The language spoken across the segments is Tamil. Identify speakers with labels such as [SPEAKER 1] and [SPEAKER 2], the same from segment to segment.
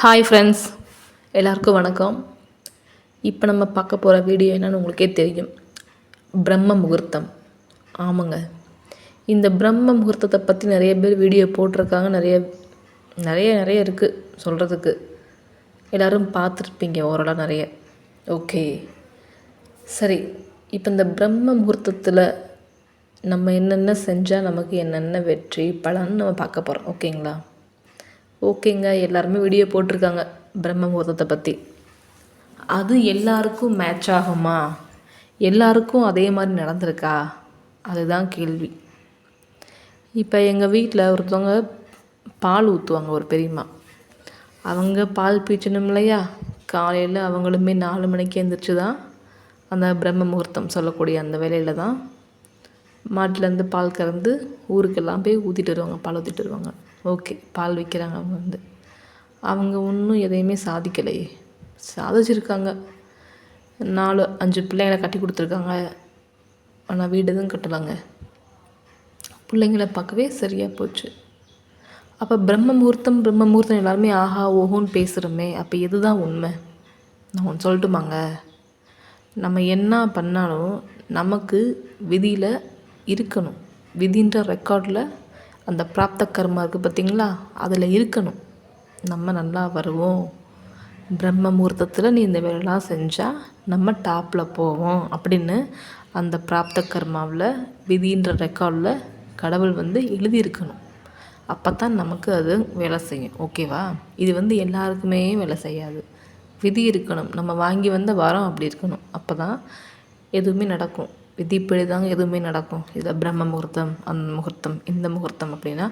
[SPEAKER 1] ஹாய் ஃப்ரெண்ட்ஸ் எல்லாருக்கும் வணக்கம். இப்போ நம்ம பார்க்க போகிற வீடியோ என்னன்னு உங்களுக்கே தெரியும். பிரம்ம முகூர்த்தம். ஆமாங்க. இந்த பிரம்ம முகூர்த்தத்தை பற்றி நிறைய பேர் வீடியோ போட்டிருக்காங்க. நிறைய நிறைய நிறைய இருக்குது சொல்கிறதுக்கு எல்லோரும் பார்த்துருப்பீங்க ஓரளவு நிறைய. ஓகே சரி இப்போ இந்த பிரம்ம முகூர்த்தத்தில் நம்ம என்னென்ன செஞ்சால் நமக்கு என்னென்ன வெற்றி பலன்னு நம்ம பார்க்க போகிறோம் ஓகேங்களா ஓகேங்க எல்லாருமே வீடியோ போட்டிருக்காங்க பிரம்ம முகூர்த்தத்தை பற்றி அது எல்லாருக்கும் மேட்ச் ஆகுமா? எல்லாருக்கும் அதே மாதிரி நடந்திருக்கா? அதுதான் கேள்வி. இப்போ எங்கள் வீட்டில் ஒருத்தவங்க பால் ஊற்றுவாங்க ஒரு பெரியம்மா. அவங்க பால் பீச்சணும் இல்லையா? காலையில் அவங்களுமே நாலு மணிக்கு எழுந்திரிச்சு தான் அந்த பிரம்ம முகூர்த்தம் சொல்லக்கூடிய அந்த வேலையில் தான். மாட்டிலேருந்து பால் கறந்து ஊருக்கெல்லாம் போய் ஊற்றிட்டு வருவாங்க பால் ஊற்றிட்டு வருவாங்க. ஓகே பால் விற்கிறாங்க அவங்க வந்து. அவங்க ஒன்றும் எதையுமே சாதிக்கலையே. சாதிச்சிருக்காங்க. நாலு அஞ்சு பிள்ளைங்களை கட்டி கொடுத்துருக்காங்க. ஆனால் வீடு எதுவும் கட்டலாங்க. பிள்ளைங்கள பார்க்கவே சரியாக போச்சு. அப்போ பிரம்ம முகூர்த்தம் பிரம்ம முகூர்த்தம் எல்லாருமே ஆஹா ஓஹோன்னு பேசுகிறோமே அப்போ எதுதான் உண்மை? நான் ஒன்று சொல்லட்டுமாங்க? நம்ம என்ன பண்ணாலும் நமக்கு விதியில் இருக்கணும். விதின்ற ரெக்கார்டில் அந்த பிராப்த கர்மா இருக்குது பார்த்திங்களா அதில் இருக்கணும். நம்ம நல்லா வருவோம். பிரம்ம முகூர்த்தத்தில் நீ இந்த வேலைலாம் செஞ்சால் நம்ம டாப்பில் போவோம் அப்படின்னு அந்த பிராப்த கர்மாவில் விதின்ற ரெக்கார்டில் கடவுள் வந்து எழுதியிருக்கணும். அப்போ தான் நமக்கு அது வேலை செய்யும். ஓகேவா இது வந்து எல்லாருக்குமே வேலை செய்யாது. விதி இருக்கணும். நம்ம வாங்கி வந்த வரம் அப்படி இருக்கணும். அப்போ தான் எதுவுமே நடக்கும். விதிப்படி தாங்க எதுவுமே நடக்கும். இதில் பிரம்ம முகூர்த்தம் அந்த முகூர்த்தம் இந்த முகூர்த்தம் அப்படின்னா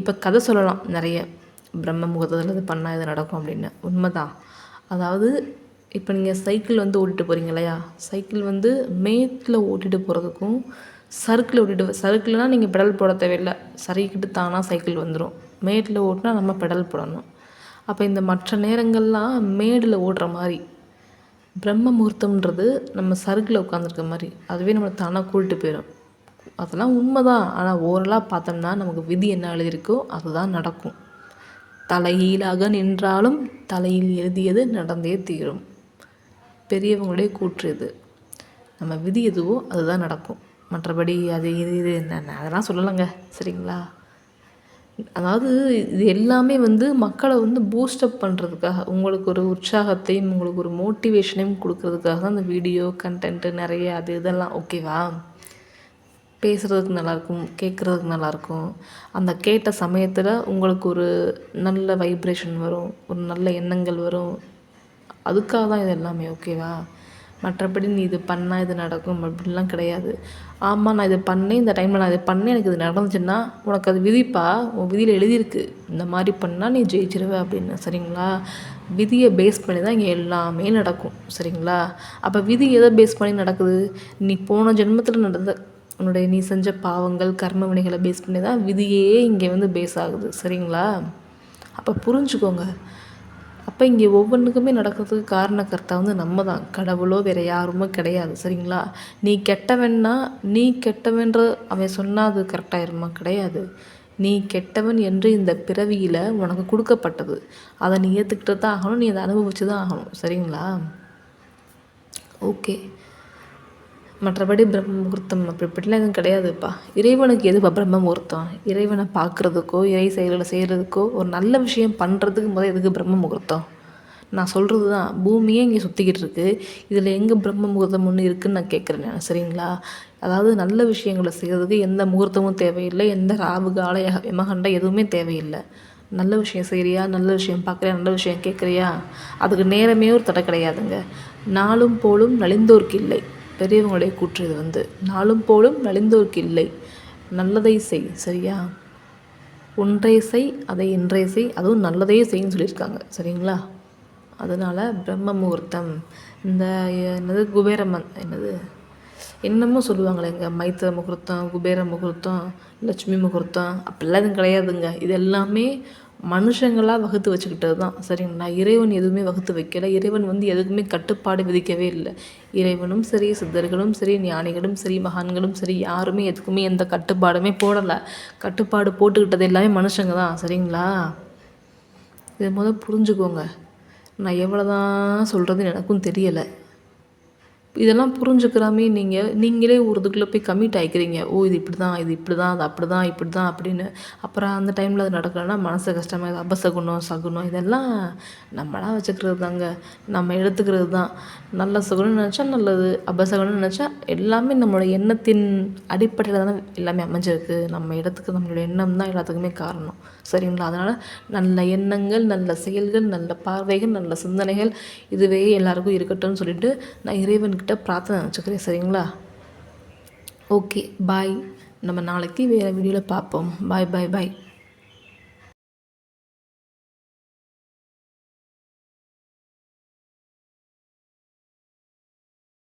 [SPEAKER 1] இப்போ கதை சொல்லலாம். நிறைய பிரம்ம முகூர்த்தத்தில் இது பண்ணால் இது நடக்கும் அப்படின்னு. உண்மைதான். அதாவது இப்போ நீங்கள் சைக்கிள் வந்து ஓட்டிட்டு போகிறீங்க இல்லையா? சைக்கிள் வந்து மேட்டில் ஓட்டிட்டு போகிறதுக்கும் சறுக்கில் ஓட்டிட்டு சறுக்கில்னால் நீங்கள் பெடல் போட தேவையில்லை. சரிக்கிட்டு தானாக சைக்கிள் வந்துடும் மேட்டில் ஓட்டினா நம்ம பெடல் போடணும். அப்போ இந்த மற்ற நேரங்கள்லாம் மேடில் ஓடுற மாதிரி பிரம்ம முகூர்த்தம்ன்றது நம்ம சருக்கில் உட்காந்துருக்க மாதிரி. அதுவே நம்மளை தானாக கூட்டிட்டு போயிடும் அதெல்லாம் உண்மை தான் ஆனால் ஓரலாக பார்த்தோம்னா நமக்கு விதி என்ன எழுதியிருக்கோ அதுதான் நடக்கும். தலைகீழாக நின்றாலும் தலையில் எழுதியது நடந்தே தீரும். பெரியவங்களுடைய கூற்று இது. நம்ம விதி எதுவோ அதுதான் நடக்கும். மற்றபடி அது இது இது என்ன அதெல்லாம் சொல்லலைங்க. சரிங்களா? அதாவது இது எல்லாமே வந்து மக்களை வந்து பூஸ்டப் பண்ணுறதுக்காக உங்களுக்கு ஒரு உற்சாகத்தையும் உங்களுக்கு ஒரு மோட்டிவேஷனையும் கொடுக்கறதுக்காக தான் அந்த வீடியோ கண்டென்ட்டு நிறைய அது இதெல்லாம் ஓகேவா பேசுகிறதுக்கு நல்லாயிருக்கும் கேட்குறதுக்கு நல்லாயிருக்கும். அந்த கேட்ட சமயத்தில் உங்களுக்கு ஒரு நல்ல வைப்ரேஷன் வரும் ஒரு நல்ல எண்ணங்கள் வரும். அதுக்காக தான் இது எல்லாமே ஓகேவா மற்றபடி நீ இது பண்ணால் இது நடக்கும் அப்படின்லாம் கிடையாது. ஆமாம் நான் இது பண்ணேன் இந்த டைமில் நான் இது பண்ணேன் எனக்கு இது நடந்துச்சுன்னா உனக்கு அது விதிப்பா? உன் விதியில் எழுதியிருக்கு. இந்த மாதிரி பண்ணால் நீ ஜெயிச்சிருவ அப்படின்னு. சரிங்களா? விதியை பேஸ் பண்ணி தான் இங்கே எல்லாமே நடக்கும். சரிங்களா? அப்போ விதி எதை பேஸ் பண்ணி நடக்குது? நீ போன ஜென்மத்தில் நடந்த உன்னுடைய நீ செஞ்ச பாவங்கள் கர்ம வினைகளை பேஸ் பண்ணி தான் விதியே இங்கே வந்து பேஸ் ஆகுது. சரிங்களா? அப்போ புரிஞ்சுக்கோங்க. அப்போ இங்கே ஒவ்வொன்றுக்குமே நடக்கிறதுக்கு காரணக்கர்த்தா வந்து நம்ம தான் கடவுளோ வேறு யாருமே கிடையாது. சரிங்களா? நீ கெட்டவன்னா நீ கெட்டவன்ற அவன் சொன்னால் அது கரெக்டாயிருமா கிடையாது. நீ கெட்டவன் என்று இந்த பிறவியில் உனக்கு கொடுக்கப்பட்டது. அதை நீ ஏற்றுக்கிட்டு தான் ஆகணும். நீ அதை அனுபவிச்சு தான் ஆகணும். சரிங்களா? ஓகே. மற்றபடி பிரம்ம முகூர்த்தம் அப்படி இப்படிலாம் எதுவும் கிடையாதுப்பா. இறைவனுக்கு எதுப்பா பிரம்ம முகூர்த்தம் இறைவனை பார்க்குறதுக்கோ இறை செயல்களை செய்கிறதுக்கோ ஒரு நல்ல விஷயம் பண்ணுறதுக்கு முதல் எதுக்கு பிரம்ம முகூர்த்தம் நான் சொல்கிறது தான் பூமியே இங்கே சுற்றிக்கிட்டு இருக்குது இதில் எங்கே பிரம்ம முகூர்த்தம் ஒன்று இருக்குதுன்னு நான் கேட்குறேன். சரிங்களா? அதாவது நல்ல விஷயங்களை செய்கிறதுக்கு எந்த முகூர்த்தமும் தேவையில்லை. எந்த ராவு கால யமகண்ட எதுவுமே தேவையில்லை. நல்ல விஷயம் செய்கிறியா நல்ல விஷயம் பார்க்குறியா? நல்ல விஷயம் கேட்குறியா? அதுக்கு நேரமே ஒரு தடை கிடையாதுங்க. நாளும் போலும் நலிந்தோர்க்கு இல்லை. பெரியவங்களுடைய கூற்று இது வந்து நாளும் போலும் நலிந்தோர்க்கு இல்லை. நல்லதை செய். சரியா? ஒன்றே செய் அதை இன்றை செய். அதுவும் நல்லதையே செய்ன்னு சொல்லியிருக்காங்க. சரிங்களா? அதனால் பிரம்ம முகூர்த்தம். இந்த என்னது குபேரமன் என்னது? என்னமோ சொல்லுவாங்களே இங்கே மைத்திர முகூர்த்தம் குபேர முகூர்த்தம் லட்சுமி முகூர்த்தம். அப்படிலாம் எதுவும் கிடையாதுங்க. இது எல்லாமே மனுஷங்களாக வகுத்து வச்சுக்கிட்டது தான் சரிங்களா இறைவன் எதுவுமே வகுத்து வைக்கலை. இறைவன் வந்து எதுக்குமே கட்டுப்பாடு விதிக்கவே இல்லை. இறைவனும் சரி சித்தர்களும் சரி ஞானிகளும் சரி மகான்களும் சரி யாருமே எதுக்குமே எந்த கட்டுப்பாடுமே போடலை. கட்டுப்பாடு போட்டுக்கிட்டது எல்லாமே மனுஷங்க தான் சரிங்களா? இதை முதல் புரிஞ்சுக்கோங்க. நான் எவ்வளோ தான் சொல்கிறதுன்னு எனக்கும் தெரியலை. இதெல்லாம் புரிஞ்சுக்கிறாமே நீங்கள் நீங்களே ஒரு இதுக்குள்ளே போய் கமிட் ஆகிக்கிறீங்க ஓ இது இப்படி தான் இது இப்படி தான் அது அப்படி தான் இப்படி தான் அப்படின்னு. அப்புறம் அந்த டைமில் அது நடக்கலைன்னா மனசு கஷ்டமாக அபசகுணம் சகுனம் இதெல்லாம் நம்மளாக வச்சுக்கிறது தாங்க நம்ம எடுத்துக்கிறது தான் நல்ல சுகுணம்னு நினச்சா நல்லது அபசகுணம்னு நினச்சா எல்லாமே நம்மளோட எண்ணத்தின் அடிப்படையில் தானே எல்லாமே அமைஞ்சிருக்கு. நம்ம இடத்துக்கு நம்மளோட எண்ணம் தான் எல்லாத்துக்குமே காரணம். சரிங்களா? அதனால் நல்ல எண்ணங்கள் நல்ல செயல்கள் நல்ல பார்வைகள் நல்ல சிந்தனைகள் இதுவே எல்லாருக்கும் இருக்கட்டும்னு சொல்லிட்டு நான் இறைவனுக்கு இறைவன்கிட்ட பிரார்த்தனை வச்சுக்கிறேன் சரிங்களா? ஓகே பாய் நம்ம நாளைக்கு வேறு வீடியோவில் பார்ப்போம். பாய் பாய் பாய்